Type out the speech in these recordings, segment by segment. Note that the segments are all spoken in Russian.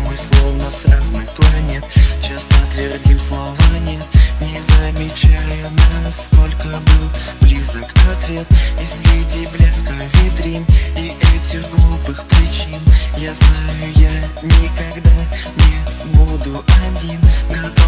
мы словно с разных планет Часто твердим слова нет, не замечая насколько был близок ответ И среди блеска витрин и этих глупых причин. Я знаю, я никогда не буду один Готов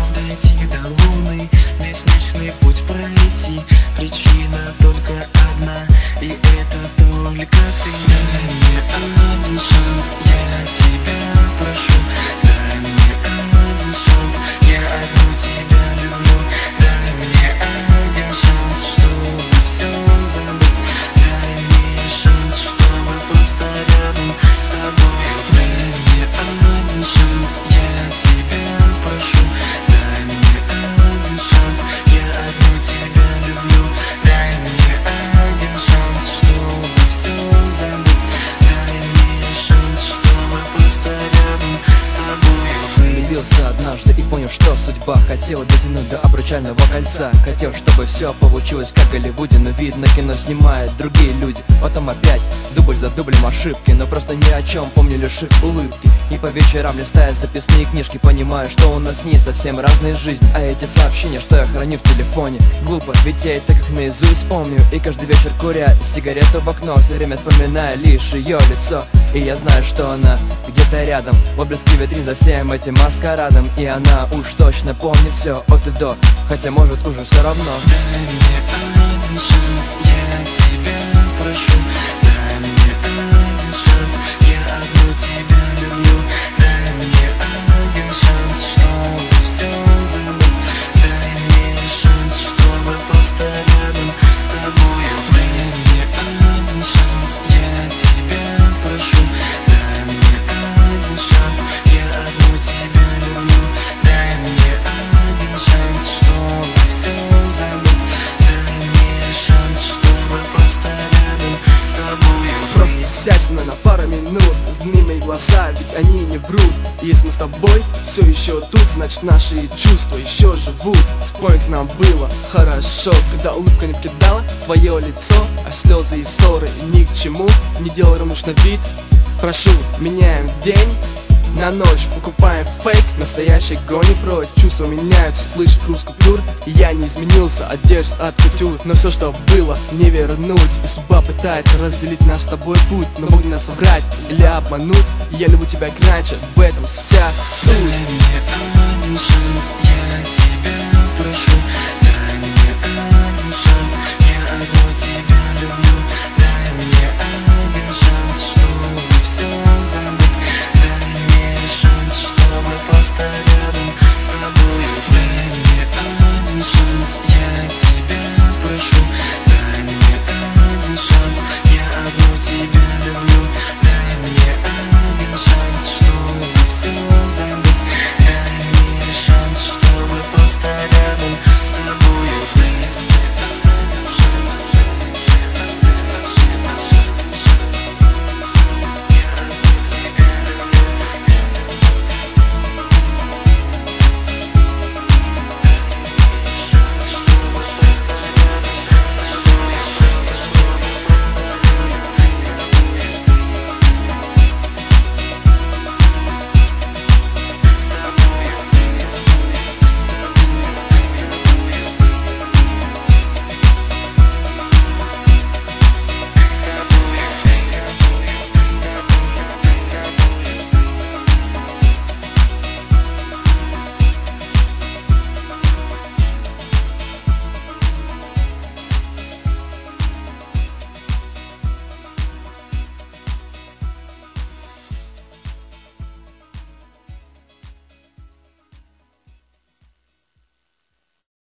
судьба хотела дотянуть до обручального кольца. Хотел, чтобы все получилось как в Голливуде Но видно, кино снимают другие люди. Потом опять дубль за дублем ошибки Но просто ни о чем, помню лишь их улыбки И по вечерам листая записные книжки Понимаю, что у нас не совсем разные жизни. А эти сообщения, что я храню в телефоне Глупо, ведь я так их наизусть помню И каждый вечер куря сигарету в окно Все время вспоминаю лишь ее лицо. И я знаю, что она где-то рядом. В облеске витрин за всем этим маскарадом. И она уж точно помнит все от и до. Хотя может уже все равно. Дай мне один шанс, я на пару минут. Взгляни мои глаза, ведь они не врут. Если мы с тобой все еще тут Значит наши чувства еще живут. Вспомни, как нам было хорошо Когда улыбка не покидала твое лицо А слезы и ссоры ни к чему Не делай равнодушный вид. Прошу, меняем день на ночь покупаем фейк, настоящий гонит прочь. Чувства меняются, слышь груз купюр я не изменился, одежда от кутюр Но все, что было, не вернуть. И судьба пытается разделить наш с тобой путь Но мог нас соврать или обмануть. Я люблю тебя иначе, в этом вся суть. Дай мне один шанс,